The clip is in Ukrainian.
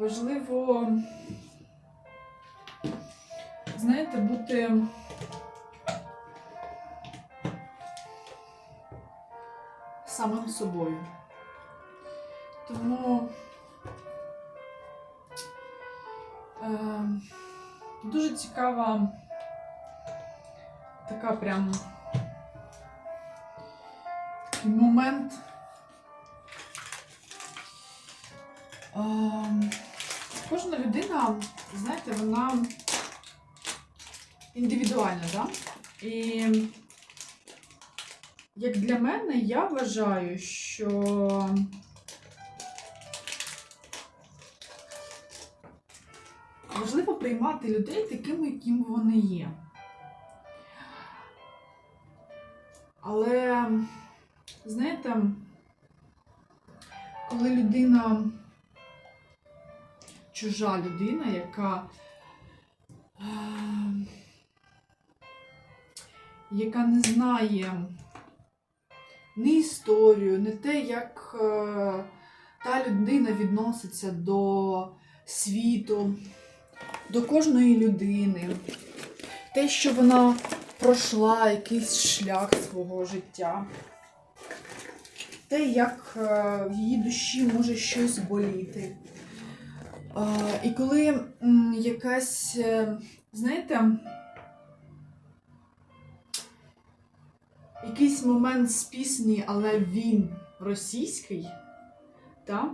важливо, знаєте, бути самим собою. Тому е, дуже цікава така прям момент. Е, кожна людина, знаєте, вона індивідуальна, да? І як для мене, я вважаю, що важливо приймати людей такими, якими вони є. Але, знаєте, коли людина, чужа людина, яка, е, яка не знає ні історію, не те, як е, та людина відноситься до світу, до кожної людини, те, що вона пройшла якийсь шлях свого життя, те, як е, в її душі може щось боліти. І коли якась, е, знаєте, якийсь момент з пісні, але він російський, та?